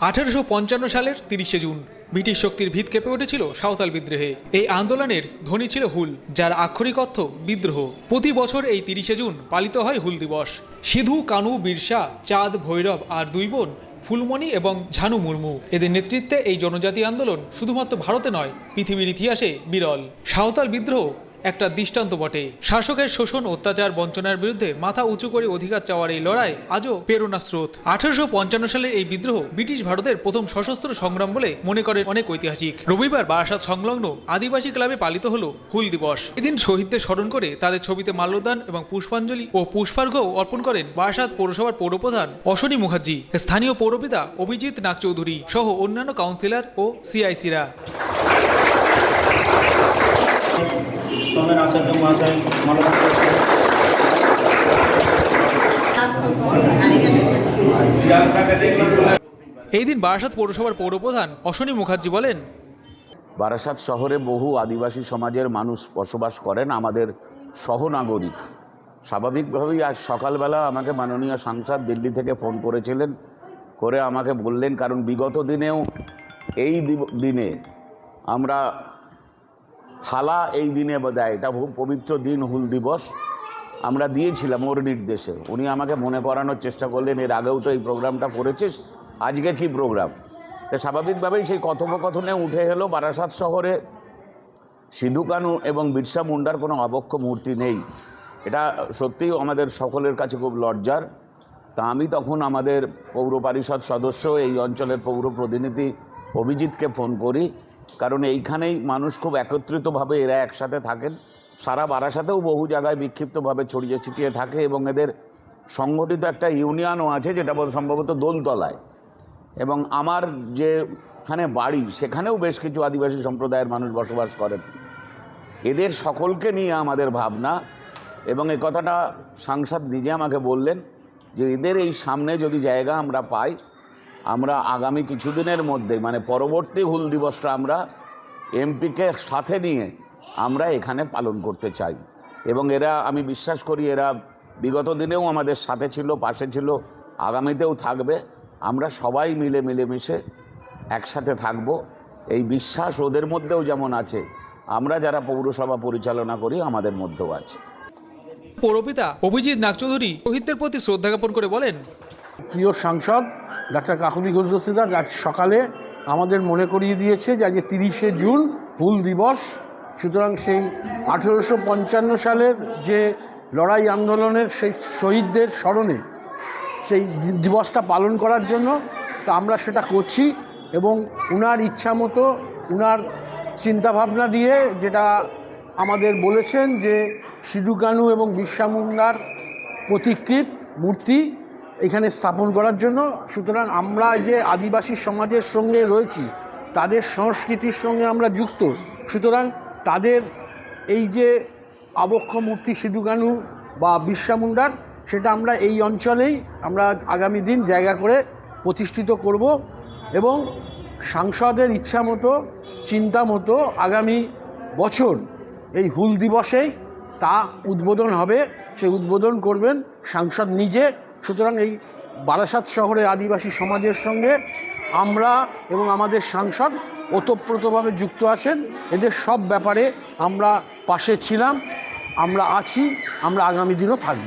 আঠারোশো পঞ্চান্ন সালের তিরিশে জুন ব্রিটিশ শক্তির ভিত কেঁপে উঠেছিল সাঁওতাল বিদ্রোহে। এই আন্দোলনের ধ্বনি ছিল হুল, যার আক্ষরিক অর্থ বিদ্রোহ। প্রতি বছর এই তিরিশে জুন পালিত হয় হুল দিবস। সিধু, কানু, বিরসা, চাঁদ, ভৈরব আর দুই বোন, ফুলমণি এবং ঝানু মুর্মু। এদের নেতৃত্বে এই জনজাতি আন্দোলন শুধুমাত্র ভারতে নয়, পৃথিবীর ইতিহাসে বিরল। সাঁওতাল বিদ্রোহ একটা দৃষ্টান্ত বটে। শাসকের শোষণ, অত্যাচার, বঞ্চনার বিরুদ্ধে মাথা উঁচু করে অধিকার চাওয়ার এই লড়াই আজও প্রেরণা স্রোত। আঠারোশো পঞ্চান্ন সালের এই বিদ্রোহ ব্রিটিশ ভারতের প্রথম সশস্ত্র সংগ্রাম বলে মনে করেন অনেক ঐতিহাসিক। রবিবার বারাসাত সংলগ্ন আদিবাসী ক্লাবে পালিত হল হুল দিবস। এদিন শহীদদের স্মরণ করে তাদের ছবিতে মাল্যদান এবং পুষ্পাঞ্জলি ও পুষ্পার্ঘ্য অর্পণ করেন বারাসাত পৌরসভার পৌরপ্রধান অশ্বনী মুখার্জি। স্থানীয় পৌরপিতা অভিজিৎ নাগ চৌধুরী সহ অন্যান্য কাউন্সিলর ও সিআইসিরা। সোমেন আচার্য মহাশয় এই দিন বারাসাত পৌরসভার পৌরপ্রধান অশ্বনী মুখার্জি বলেন বারাসাত শহরে বহু আদিবাসী সমাজের মানুষ বসবাস করেন আমাদের সহনাগরিক। স্বাভাবিকভাবেই আজ সকালবেলা আমাকে মাননীয় সাংসদ দিল্লি থেকে ফোন করেছিলেন করে আমাকে বললেন কারণ বিগত দিনেও এই দিনে আমরা থালা এই দিনে দেয়, এটা পবিত্র দিন, হুল দিবস। আমরা দিয়েছিলাম ওর নির্দেশে। উনি আমাকে মনে করানোর চেষ্টা করলেন, এর আগেও তো এই প্রোগ্রামটা করেছিস, আজকে কি প্রোগ্রাম? তো স্বাভাবিকভাবেই সেই কথোপকথনে উঠে এলো, বারাসাত শহরে সিধু কানু এবং বিরসা মুন্ডার কোনো আবক্ষ মূর্তি নেই। এটা সত্যিই আমাদের সকলের কাছে খুব লজ্জার। তা আমি তখন আমাদের পৌর পরিষদ সদস্য, এই অঞ্চলের পৌর প্রতিনিধি অভিজিৎকে ফোন করি। কারণ এইখানেই মানুষ খুব একত্রিতভাবে এরা একসাথে থাকেন। সারা বারাসাতেও বহু জায়গায় বিক্ষিপ্তভাবে ছড়িয়ে ছিটিয়ে থাকে এবং এদের সংগঠিত একটা ইউনিয়নও আছে যেটা সম্ভবত দোলতলায়। এবং আমার যেখানে বাড়ি, সেখানেও বেশ কিছু আদিবাসী সম্প্রদায়ের মানুষ বসবাস করেন। এদের সকলকে নিয়ে আমাদের ভাবনা এবং এই কথাটা সাংসদ নিজে আমাকে বললেন যে এদের এই সামনে যদি জায়গা আমরা পাই আমরা আগামী কিছুদিনের মধ্যে মানে পরবর্তী হুল দিবসটা আমরা এমপিকে সাথে নিয়ে আমরা এখানে পালন করতে চাই। এবং এরা আমি বিশ্বাস করি এরা বিগত দিনেও আমাদের সাথে ছিল পাশে ছিল আগামীতেও থাকবে। আমরা সবাই মিলে মিলেমিশে একসাথে থাকব। এই বিশ্বাস ওদের মধ্যেও যেমন আছে আমরা যারা পৌরসভা পরিচালনা করি আমাদের মধ্যেও আছে। পৌরপিতা অভিজিৎ নাগ চৌধুরী শহীদদের প্রতি শ্রদ্ধা জ্ঞাপন করে বলেন প্রিয় সাংসদ ডাক্তার কাকুলি ঘোষ দস্তিদার, আজ সকালে আমাদের মনে করিয়ে দিয়েছে যে আজকে তিরিশে জুন হুল দিবস। সুতরাং সেই আঠেরোশো পঞ্চান্ন সালের যে লড়াই আন্দোলনের সেই শহীদদের স্মরণে সেই দিবসটা পালন করার জন্য তা আমরা সেটা করছি এবং উনার ইচ্ছা মতো, উনার চিন্তাভাবনা দিয়ে যেটা আমাদের বলেছেন যে সিধু কানু এবং বিরসা মুন্ডার প্রতিকৃত মূর্তি এখানে স্থাপন করার জন্য, সুতরাং আমরা যে আদিবাসী সমাজের সঙ্গে রয়েছি, তাদের সংস্কৃতির সঙ্গে আমরা যুক্ত, সুতরাং তাদের এই যে আবক্ষ মূর্তি সিধু কানু বা বিরসা মুন্ডার, সেটা আমরা এই অঞ্চলেই আমরা আগামী দিন জায়গা করে প্রতিষ্ঠিত করব এবং সাংসদের ইচ্ছা মতো, চিন্তা মতো আগামী বছর এই হুল দিবসেই তা উদ্বোধন হবে। সে উদ্বোধন করবেন সাংসদ নিজে সুতরাং এই বারাসাত শহরে আদিবাসী সমাজের সঙ্গে আমরা এবং আমাদের সাংসদ ওতপ্রোতভাবে যুক্ত আছেন। এদের সব ব্যাপারে আমরা পাশে ছিলাম, আমরা আছি, আমরা আগামী দিনও থাকব।